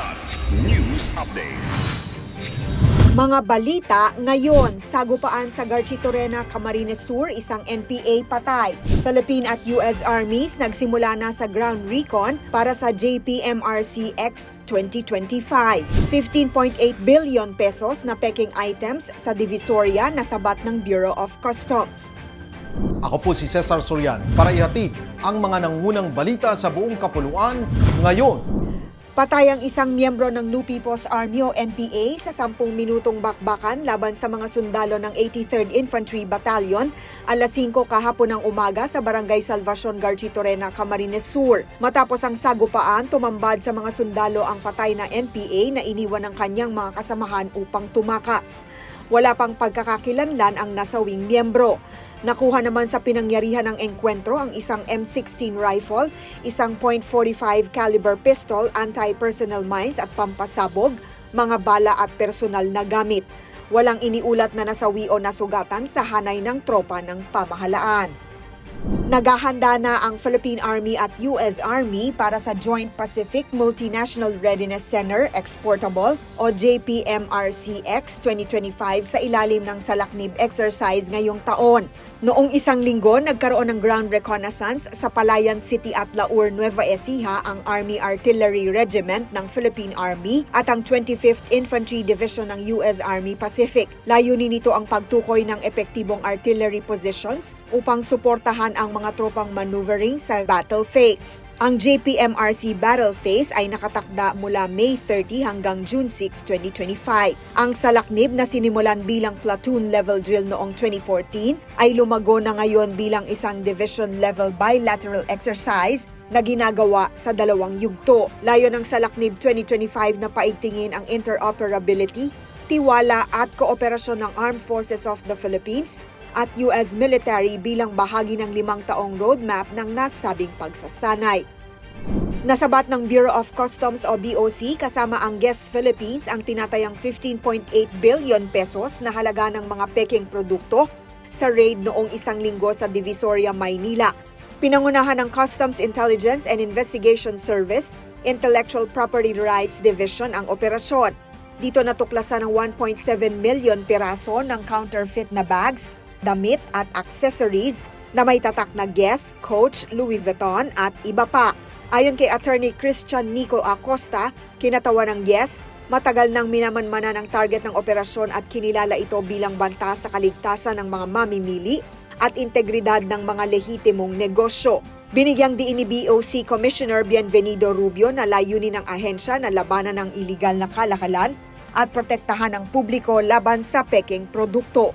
Kilat News Updates. Mga balita ngayon, sagupaan sa Garchitorena, Camarines Sur, isang NPA patay. Philippine at US Armies nagsimula na sa ground recon para sa JPMRCX 2025. 15.8 billion pesos na peking items sa Divisoria na sabat ng Bureau of Customs. Ako po si Cesar Sorian para ihatid ang mga nangunang balita sa buong kapuluan ngayon. Patay ang isang miyembro ng New People's Army o NPA sa 10 minutong bakbakan laban sa mga sundalo ng 83rd Infantry Battalion alas 5 kahapon ng umaga sa Barangay Salvacion Garchitorena, Camarines Sur. Matapos ang sagupaan, tumambad sa mga sundalo ang patay na NPA na iniwan ng kanyang mga kasamahan upang tumakas. Wala pang pagkakakilanlan ang nasawing miyembro. Nakuha naman sa pinangyarihan ng engkwentro ang isang M16 rifle, isang .45 caliber pistol, anti-personnel mines at pampasabog, mga bala at personal na gamit. Walang iniulat na nasawi o nasugatan sa hanay ng tropa ng pamahalaan. Naghahanda na ang Philippine Army at US Army para sa Joint Pacific Multinational Readiness Center Exportable o JPMRCX 2025 sa ilalim ng Salaknib exercise ngayong taon. Noong isang linggo, nagkaroon ng ground reconnaissance sa Palayan City at Laur, Nueva Ecija ang Army Artillery Regiment ng Philippine Army at ang 25th Infantry Division ng US Army Pacific. Layunin nito ang pagtukoy ng epektibong artillery positions upang suportahan ang mga tropang maneuvering sa battle phase. Ang JPMRC battle phase ay nakatakda mula May 30 hanggang June 6, 2025. Ang salaknib na sinimulan bilang platoon level drill noong 2014 ay lumago na ngayon bilang isang division level bilateral exercise na ginagawa sa dalawang yugto. Layo ng Salaknib 2025 na paigtingin ang interoperability, tiwala at kooperasyon ng Armed Forces of the Philippines at US military bilang bahagi ng limang taong roadmap ng nasabing pagsasanay. Nasabat ng Bureau of Customs o BOC kasama ang Guest Philippines ang tinatayang 15.8 billion pesos na halaga ng mga peking produkto sa raid noong isang linggo sa Divisoria, Maynila. Pinangunahan ng Customs Intelligence and Investigation Service, Intellectual Property Rights Division ang operasyon. Dito natuklasan ng 1.7 million piraso ng counterfeit na bags, damit at accessories na may tatak na Guess, Coach, Louis Vuitton at iba pa. Ayon kay Attorney Christian Nico Acosta, kinatawa ng Guess, matagal nang minamanmana ng target ng operasyon at kinilala ito bilang banta sa kaligtasan ng mga mamimili at integridad ng mga lehitimong negosyo. Binigyang diin ni BOC Commissioner Bienvenido Rubio na layunin ng ahensya na labanan ng iligal na kalakalan at protektahan ang publiko laban sa peking produkto.